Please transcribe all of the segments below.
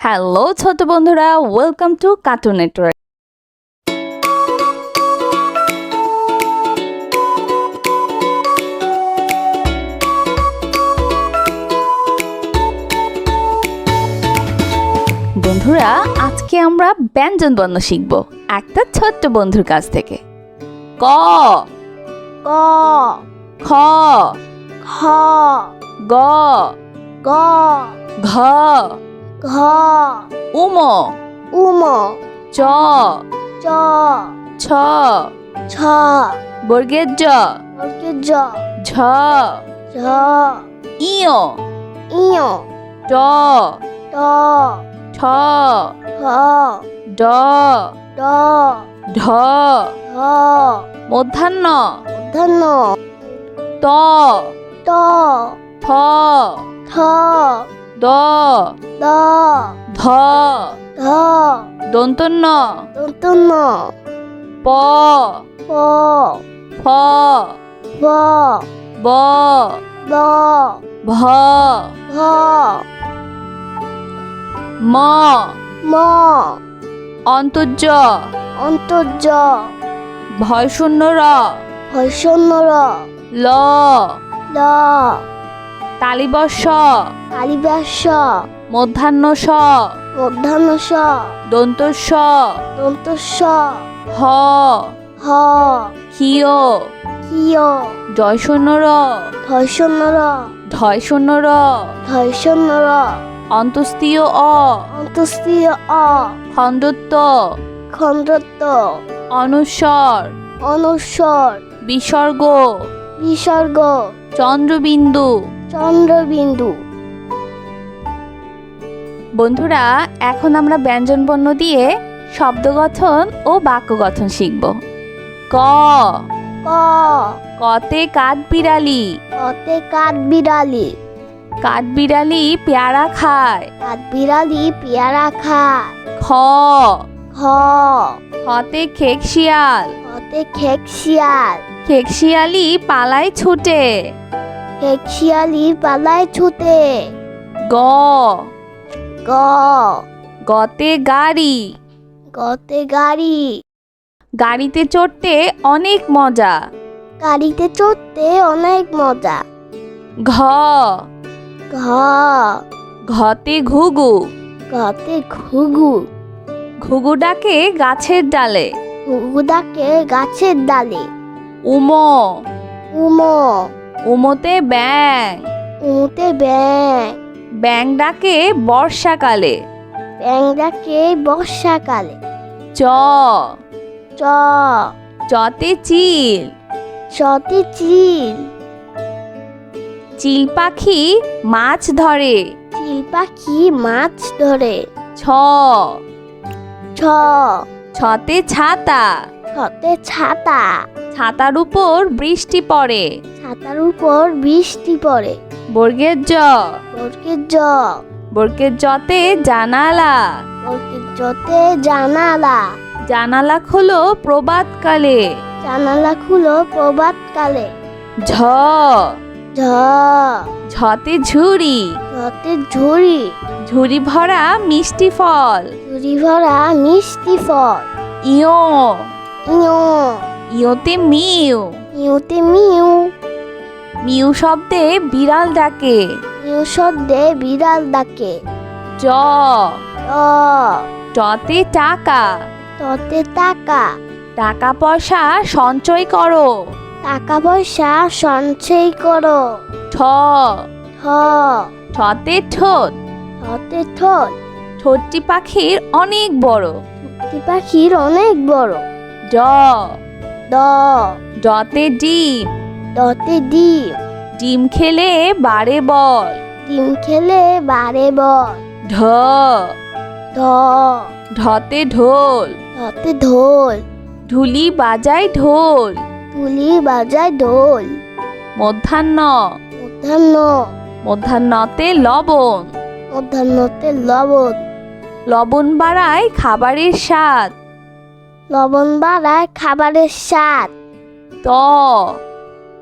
Hello ছোট বন্ধুরা welcome to cartoon network বন্ধুরা আজকে আমরা ব্যঞ্জন বর্ণ শিখব একটা ছোট্ট বন্ধুর কাছ থেকে। ক। ক। খ। খ গ। গ ঘ। ঘ। উম। উম। চ। চ। ছ। ছ। বর্গের জ বর্গের জ ঝ। ঝ। ইয়। ইয়। ট ট। ঠ। ঠ ড। ড। ঢ। ঢ মধ্যাহ্ন। ধন্য ত। ট থ ঠ। দ। দ। ধ। ধ। দন্তন্য। দন্তন্য। প। প। ফ। ব ব। ব ভ। ভ। ম। ম। অন্তর্য। অন্তর্য। ভয় শূন্য র ভৈষণ্য র ল। ল। তালিবর্ষ। কালিবাস মধ্যাহ্ন স মধ্যাহ্ন স দন্তস্ব। দন্তস্ব। হ। হ। হিয় কিয় জয় শূন্য র ধৈষণ্য র ঢয় শূন্য র ধৈষণ্য র অন্তস্তীয় অ অন্তস্তীয় অ খণ্ডত্ব। খণ্ডত্ব। অনুস্বর। অনুস্বর। বিসর্গ। বিসর্গ। চন্দ্রবিন্দু। চন্দ্রবিন্দু। বন্ধুরা এখন আমরা ব্যঞ্জন বর্ণ দিয়ে শব্দ গঠন ও বাক্য গঠন শিখব। ক। ক। কতে কাঠ বিড়ালি। কতে কাঠ বিড়ালি। কাঠ বিড়ালি পেয়ারা খায়। কাঠ বিড়ালি পেয়ারা খায়। খ। খ হতে খেক শিয়াল। কতে খেক শিয়াল। খেক শিয়ালি পালায় ছুটে। খেক শিয়ালি পালায় ছুতে গ। গ। গতে গাড়ি। গতে গাড়ি। গাড়িতে চড়তে অনেক মজা। গাড়িতে চড়তে অনেক মজা। ঘ। ঘ। ঘতে ঘুঘু। গতে ঘুঘু। ঘুঘু ডাকে গাছের ডালে। ঘুঘু ডাকে গাছের ডালে। উম। উম। উমতে ব্যাং উমতে ব্যাং ব্যাং ডাকে বর্ষাকালে। ব্যাং ডাকে বর্ষাকালে। চ। চ। চতে চিল। চতে চিল। চিল পাখি মাছ ধরে। চিল পাখি মাছ ধরে। ছ। ছ। ছতে ছাতা। ছতে ছাতা। ছাতার উপর বৃষ্টি পড়ে। ছাতার উপর বৃষ্টি পড়ে। বর্গের জ। বর্গের জ। বর্গের জতে জানালা। বর্গের জতে জানালা। জানালা খোলো প্রবাদকালে। জানালা খুলো প্রভাত কালে ঝ। ঝ। ঝতে ঝুড়ি। ঝতে ঝুড়ি। ঝুড়ি ভরা মিষ্টি ফল। ঝুড়ি ভরা মিষ্টি ফল। ইয়ো। ইয়। ইয়োতে মিউ। ইউতে মিউ। মিউ শব্দে বিড়াল ডাকে। মিউ শব্দে বিড়াল ডাকে। জ। টতে টাকা। ততে টাকা। টাকা পয়সা সঞ্চয় করো। টাকা পয়সা সঞ্চয় করো। ঠ। ঠ। ঠতে ঠোঁট। ঠতে ঠোঁট। ঠোঁটটি পাখির অনেক বড়। একটি পাখির অনেক বড়। ড। ড। ডতে ডিম। ডতে ডিম। ডিম খেলে বাড়ে বল। ডিম খেলে বারে বল। ঢ। ঢ। ঢতে ঢোল। ঢতে ঢোল। ঢুলি বাজায় ঢোল। তুলি বাজায় ঢোল। মধ্যাহ্ন। মধ্যাহ্ন। মধ্যাহ্নতে লবণ। মধ্যাহ্নতে লবণ। লবণ বাড়ায় খাবারের স্বাদ। লবণ বাড়ায় খাবারের স্বাদ। ত।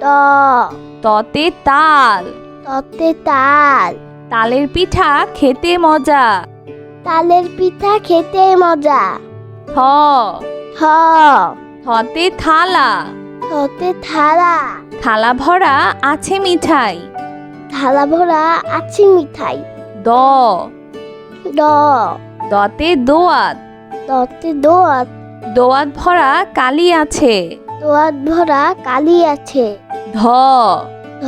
ত। ততে তাল। ততে তাল। তালের পিঠা খেতে মজা। তালের পিঠা খেতে মজা। থ হ। থতে থালা। হতে থালা। থালা ভরা আছে মিঠাই। থালা ভরা আছে মিঠাই। দ। ড দতে দোয়াত। দতে দোয়াত। দোয়াত ভরা কালি আছে। দোয়াত ভরা কালি আছে। ধ। ধ।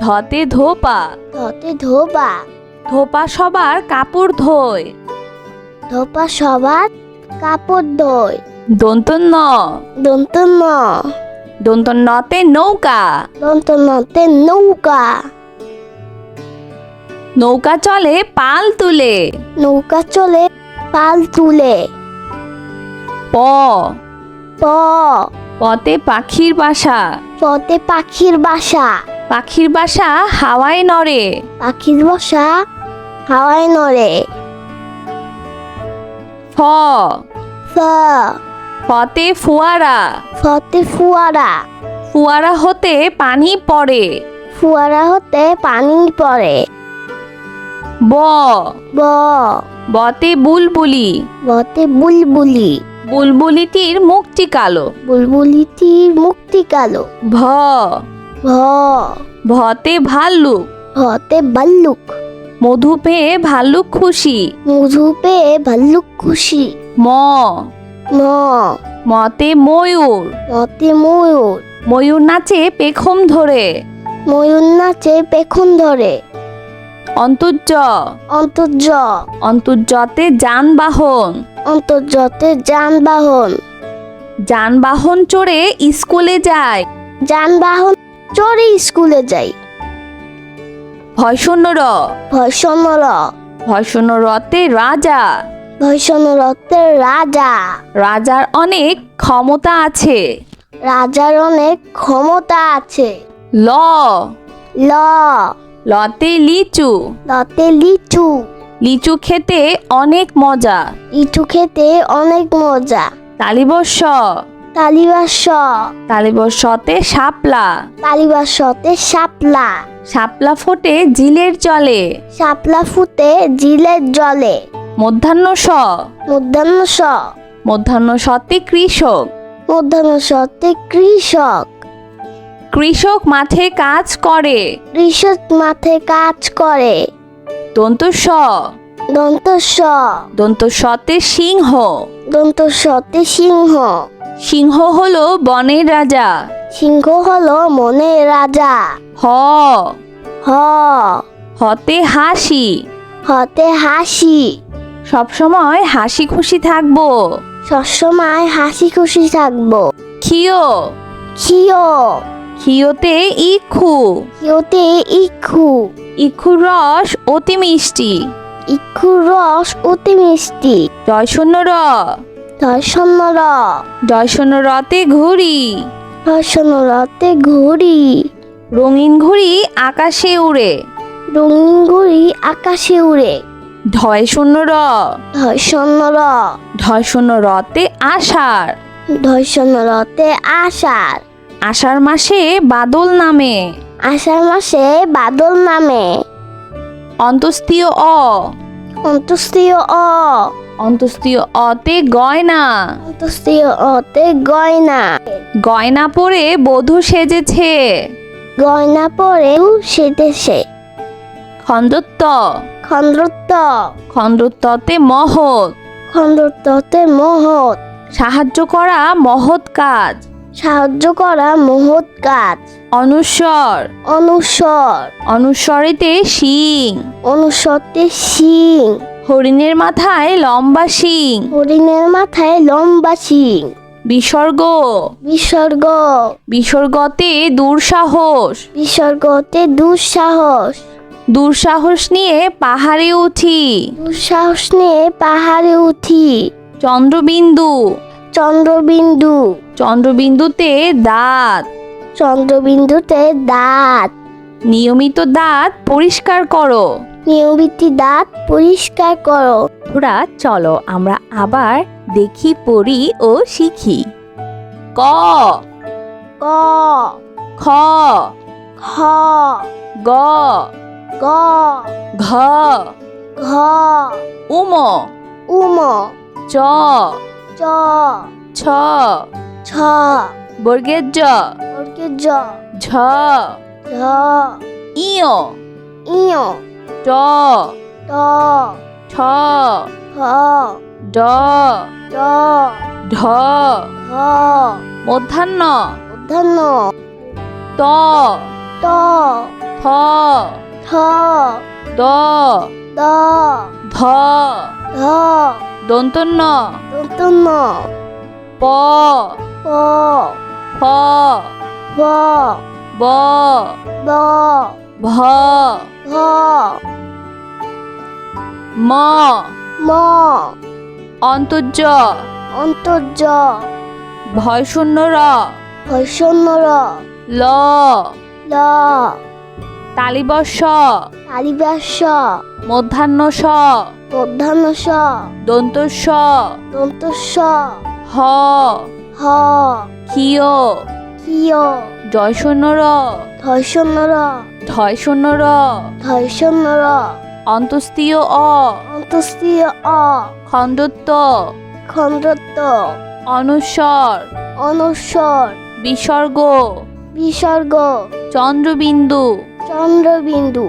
ধতে ধোপা। ধতে ধোবা ধোপা সবার কাপড় ধোয়। ধোপা সবার কাপড় ধোয়। দন্ত ন দন্ত ন দন্ত নতে নৌকা। দন্ত নতে নৌকা। নৌকা চলে পাল তুলে। নৌকা চলে পাল তুলে। প। প। পতে পাখির বাসা। পথে পাখির বাসা। পাখির বাসা হাওয়ায় নড়ে। পাখির বাসা হাওয়ায় নড়ে। ফ। ফ। ফতে ফোয়ারা। ফতে ফুয়ারা। ফুয়ারা হতে পানি পড়ে। ফুয়ারা হতে পানি পড়ে। ব। ব। বতে বুলবুলি। বতে বুলবুলি। বুলবুলিটির মুখটি কালো। বুলবুলিটির মুক্তি কালো। ভ। ভ। ভতে ভাল্লুক। ভতে ভাল্লুক। মধু পেয়ে ভাল্লুক খুশি। মধু পেয়ে ভাল্লুক খুশি। ম। ম। মতে ময়ূর। মতে ময়ূর। ময়ূর নাচে পেখম ধরে। ময়ূর নাচে পেখম ধরে। অন্তর্য। অন্তর্য। অন্তর্যতে যানবাহন। অন্তর্যতে যানবাহন। যানবাহন চড়ে স্কুলে যায়। যানবাহন চড়ে স্কুলে যাই ভয়শূন্য র। ভয়সনর ভয়শূন্য রতে রাজা। ভয়সনরতের রাজা। রাজার অনেক ক্ষমতা আছে। রাজার অনেক ক্ষমতা আছে। ল। ল। লতে লিচু। লতে লিচু। লিচু খেতে অনেক মজা। লিচু খেতে অনেক মজা। তালিবস্য তালিবাস তালিবস্যতে শাপলা। তালিবাসতে শাপলা। শাপলা ফোটে জিলের জলে। শাপলা ফুটে জিলের জলে। মধ্যাহ্ন স মধ্যাহ্ন স মধ্যাহ্ন সতে কৃষক। মধ্যাহ্ন সতে কৃষক। কৃষক মাঠে কাজ করে। কৃষক মাঠে কাজ করে। দন্ত স দন্ত স দন্ত সতে সিংহ। দন্ত সতে সিংহ। সিংহ হলো বনের রাজা। সিংহ হলো মনের রাজা। হ। হ। হতে হাসি। হতে হাসি। সবসময় হাসি খুশি থাকব। সবসময় হাসি খুশি থাকব। খিও খিও খিওতে ইক্ষু। খিওতে ইক্ষু। ইক্ষুর রস অতি মিষ্টি। ইক্ষুর রস অতি মিষ্টি। জয়শূন্য র। দর্শনর জয়শূন্য রতে ঘুড়ি। দর্শনরতে ঘুড়ি। রঙিন ঘুড়ি আকাশে উড়ে। রঙিন ঘুড়ি আকাশে উড়ে। ঢয় শূন্য র। ধর্ষণর ঢয় শূন্য রতে আষাঢ়। ধর্ষণরতে আষাঢ়। আষাঢ় মাসে বাদল নামে। আষাঢ় মাসে বাদল নামে। অন্তস্তীয় অ। অন্তস্তীয় অ। অন্তস্তীয় অতে গয়না। অন্তস্তীয় অতে গয়না। গয়না পরে বধূ সেজেছে। গয়না পরেও সেদেশে খন্দত্ব খন্দ্রত্ব। খন্দত্বতে মহৎ। খন্দ্রত্বতে মহৎ। সাহায্য করা মহৎ কাজ। সাহায্য করা মহৎ কাজ। অনুস্বর অনুস্বর অনুস্বরেতে শিং। অনুসরতে শিং। হরিণের মাথায় লম্বা শিং। হরিণের মাথায় লম্বা শিং। বিসর্গ। বিসর্গ। বিসর্গতে দুঃসাহস বিসর্গতে দুঃসাহস দুঃসাহস নিয়ে পাহাড়ে উঠি। দুঃসাহস নিয়ে পাহাড়ে উঠি। চন্দ্রবিন্দু। চন্দ্রবিন্দু। চন্দ্রবিন্দুতে দাঁত। চন্দ্রবিন্দুতে দাঁত। নিয়মিত দাঁত পরিষ্কার করো। নিয়মিত দাঁত পরিষ্কার করো। বন্ধুরা চলো আমরা আবার দেখি পড়ি ও শিখি। ক। ক। খ। খ গ। গ। ঘ। ঘ। উম। উম। চ। চ। ছ। ছ। বর্গের জ। বর্গের জ ঝ। ঝ। ইয়। ইয়। ট। ট। ঠ। ঠ ড। ড। ঢ। ঢ মধ্যাহ্ন। মধ্যাহ্ন। ত। ত। থ থ দ। দ। ধ ধ দন্তন্য। দন্তন্য। প। প ফ প ব ব ভ ভ ম ম অন্তর্য অন্তর্য ভয় শূন্য র ভৈষণ্য র ল ল তালিবর্ষ কালিবাস মধ্যাহ্ন স মধ্যাহ্ন স দন্তস্ব দন্তস্ব হ হ। ক্ষীয় কিয়? জয় শূন্য র ধৈষণ্য র ঢয় শূন্য র ধৈষণ্য র অন্তস্তীয় অ অন্তস্তীয় অ খণ্ডত্ব। খণ্ডত্ব। অনুস্বর অনুস্বর বিসর্গ। বিসর্গ। চন্দ্রবিন্দু। চন্দ্রবিন্দু।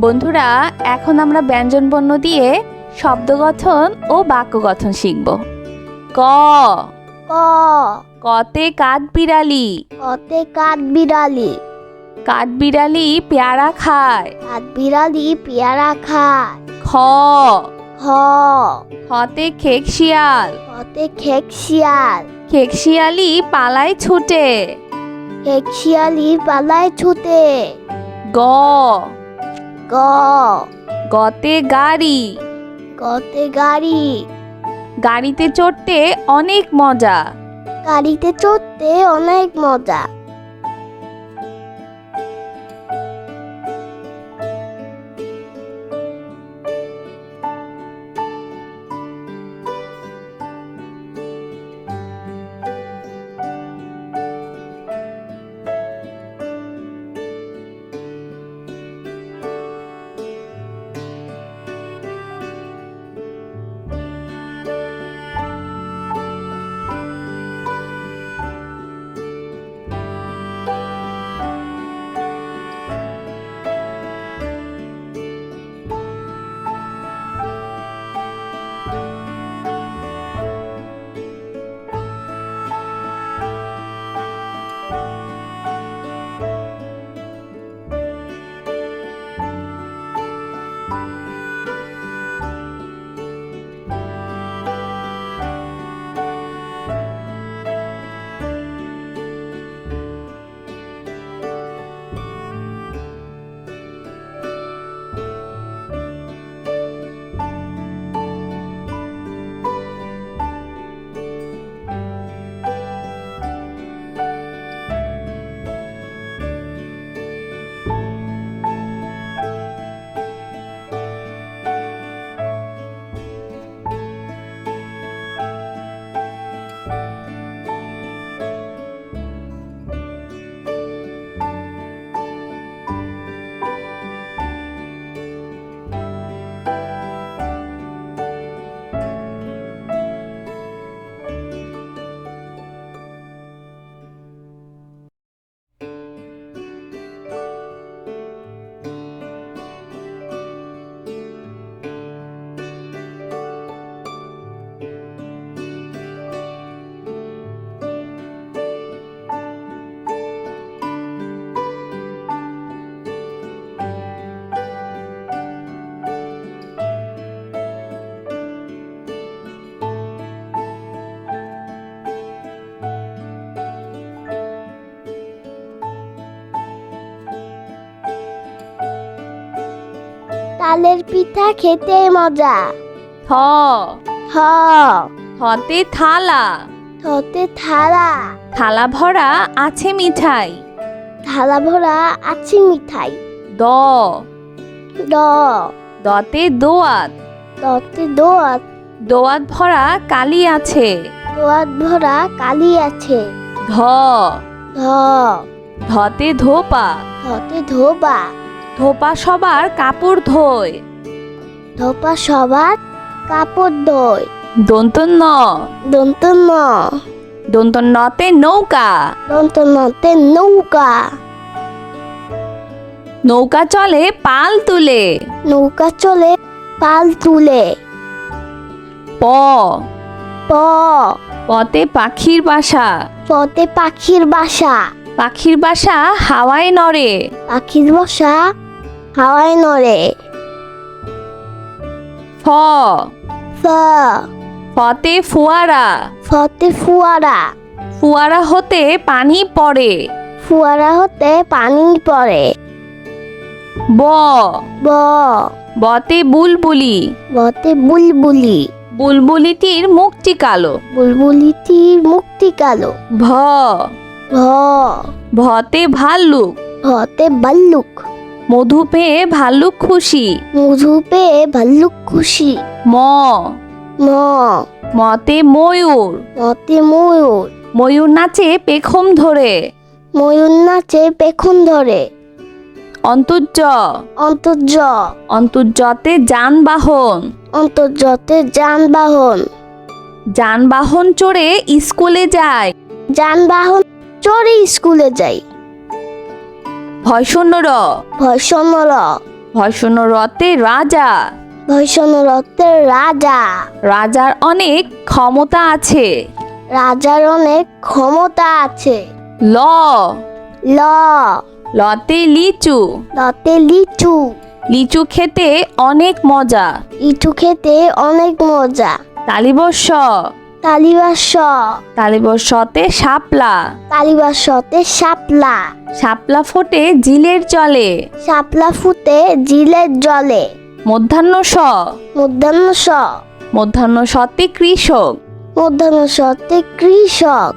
বন্ধুরা এখন আমরা ব্যঞ্জনবর্ণ দিয়ে শব্দ গঠন ও বাক্য গঠন শিখব। ক। ক। কতে কাঠ বিড়ালি? কতে কাঠ বিড়ালি। কাঠ বিড়ালি পেয়ারা খায়। কাঠ বিড়ালি পেয়ারা খায়। খ। খ। খতে খেক শিয়াল। কতে খেক শিয়াল। খেক শিয়ালি পালায় ছুটে। খেক শিয়ালি পালায় ছুটে। গ। গ। গতে গাড়ি। গতে গাড়ি। গাড়িতে চড়তে অনেক মজা। গাড়িতে চড়তে অনেক মজা। তালের পিঠা খেতে মজা। থ হ। থতে থালা। থতে থালা। থালা ভরা আছে মিঠাই। থালা ভরা আছে মিঠাই। দ। ড দতে দোয়াত। দতে দোয়াত। দোয়াত ভরা কালি আছে। দোয়াত ভরা কালি আছে। ধ। ধ। ধতে ধোপা। ধতে ধোবা ধোপা সবার কাপড় ধোয়। ধোপা সবার কাপড় ধোয়। দন্ত ন দন্ত ন দন্ত নতে নৌকা। দন্ত নতে নৌকা। নৌকা চলে পাল তুলে। নৌকা চলে পাল তুলে। প। প। পতে পাখির বাসা। পথে পাখির বাসা। পাখির বাসা হাওয়ায় নড়ে। পাখির বাসা হাওয়ায় নড়ে। ফ। ফ। ফতে ফোয়ারা। ফতে ফুয়ারা। ফুয়ারা হতে পানি পড়ে। ফুয়ারা হতে পানি পড়ে। ব। ব। বতে বুলবুলি। বতে বুলবুলি। বুলবুলিটির মুখটি কালো। বুলবুলিটির মুক্তি কালো। ভ। ভ। ভতে ভাল্লুক। ভতে ভাল্লুক। মধু পেয়ে ভাল্লুক খুশি। মধু পেয়ে ভাল্লুক খুশি। ম। ম। মতে ময়ূর। মতে ময়ূর। ময়ূর নাচে পেখম ধরে। ময়ূর নাচে পেখম ধরে। অন্তর্য। অন্তর্য। অন্তর্যতে যানবাহন অন্তর্যতে যানবাহন যানবাহন চড়ে স্কুলে যায়। যানবাহন চড়ে স্কুলে যাই ভয়শূন্য র ভয়সন র ভয়শূন্য রতে রাজা। ভয়সন রথের রাজা। রাজার অনেক ক্ষমতা আছে। রাজার অনেক ক্ষমতা আছে। ল। ল। লতে লিচু। লতে লিচু। লিচু খেতে অনেক মজা। লিচু খেতে অনেক মজা। তালিবস্য তালিবাস। তালিবস্যতে শাপলা। তালিবাসতে শাপলা। শাপলা ফোটে জিলের জলে। শাপলা ফুটে জিলের জলে। মধ্যাহ্ন স মধ্যাহ্ন স মধ্যাহ্ন সতে কৃষক। মধ্যাহ্ন সতে কৃষক।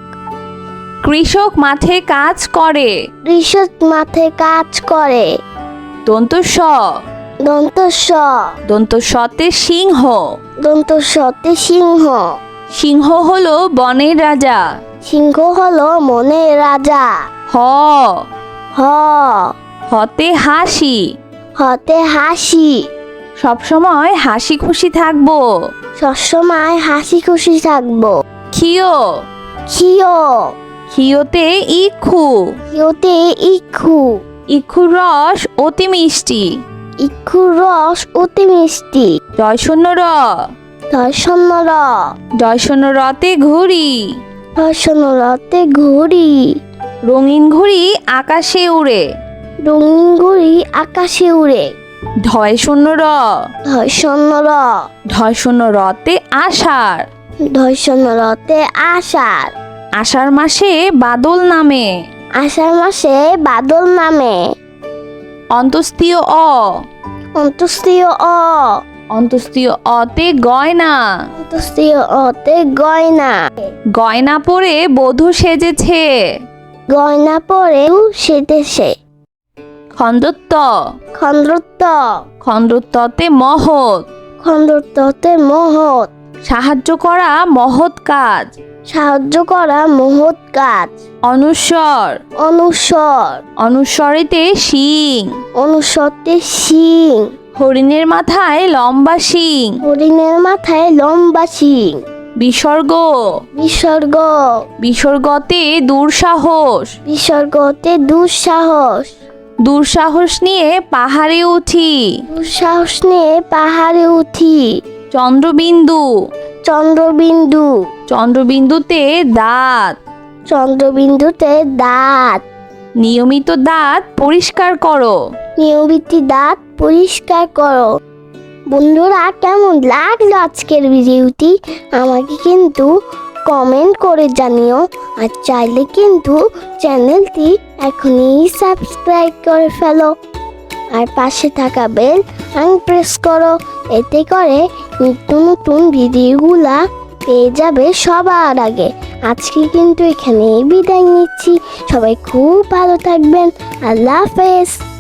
কৃষক মাঠে কাজ করে। কৃষক মাঠে কাজ করে। দন্ত স দন্ত স দন্ত সতে সিংহ। দন্ত সতে সিংহ। সিংহ হলো বনের রাজা। সিংহ হলো মনের রাজা। হ। হ। হতে হাসি। হতে হাসি। সবসময় হাসি খুশি থাকব। সবসময় হাসি খুশি থাকব। খিও খিও খিওতে ইক্ষু। খিওতে ইক্ষু। ইক্ষুর রস অতি মিষ্টি। ইক্ষুর রস অতি মিষ্টি। জয় শূন্য র। দর্শন র জয়শূন্য রতে ঘুড়ি। দর্শন রতে ঘুড়ি। রঙিন ঘুড়ি আকাশে উড়ে। রঙিন ঘুড়ি আকাশে উড়ে। ঢয় শূন্য র দর্শন র ঢয় শূন্য রতে আষাঢ়। দর্শন রতে আষাঢ়। আষাঢ় মাসে বাদল নামে। আষাঢ় মাসে বাদল নামে। অন্তস্তীয় অ। অন্তস্তীয় অ। অন্তস্তীয় অতে গয়না। অন্তস্তীয় অতে গয়না। গয়না পরে বধূ সেজেছে। গয়না পরেও সেদেশে খন্দত্ব খন্দ্রত্ব। খন্দত্বতে মহৎ। খন্দ্রত্বতে মহৎ। সাহায্য করা মহৎ কাজ। সাহায্য করা মহৎ কাজ। অনুস্বর। অনুস্বর। অনুস্বরেতে শিং। অনুস্বরতে শিং। হরিণের মাথায় লম্বা শিং। হরিণের মাথায় লম্বা শিং। বিসর্গ। বিসর্গ। বিসর্গতে দুঃসাহস বিসর্গতে দুঃসাহস দুঃসাহস নিয়ে পাহাড়ে উঠি। দুঃসাহস নিয়ে পাহাড়ে উঠি। চন্দ্রবিন্দু। চন্দ্রবিন্দু। চন্দ্রবিন্দুতে দাঁত। চন্দ্রবিন্দুতে দাঁত। নিয়মিত দাঁত পরিষ্কার করো। নিয়মিত দাঁত পরিষ্কার করো। বন্ধুরা, কেমন লাগল আজকের ভিডিওটি? আমাকে কিন্তু কমেন্ট করে জানিও। আর চাইলে কিন্তু চ্যানেলটি এখনই সাবস্ক্রাইব করে ফেলো। আর পাশে থাকা বেল আং প্রেস করো। এতে করে নিত্য নতুন ভিডিওগুলা পেয়ে যাবে সবার আগে। আজকে কিন্তু এখানেই বিদায় নিচ্ছি। সবাই খুব ভালো থাকবেন। আল্লাহ হাফেজ।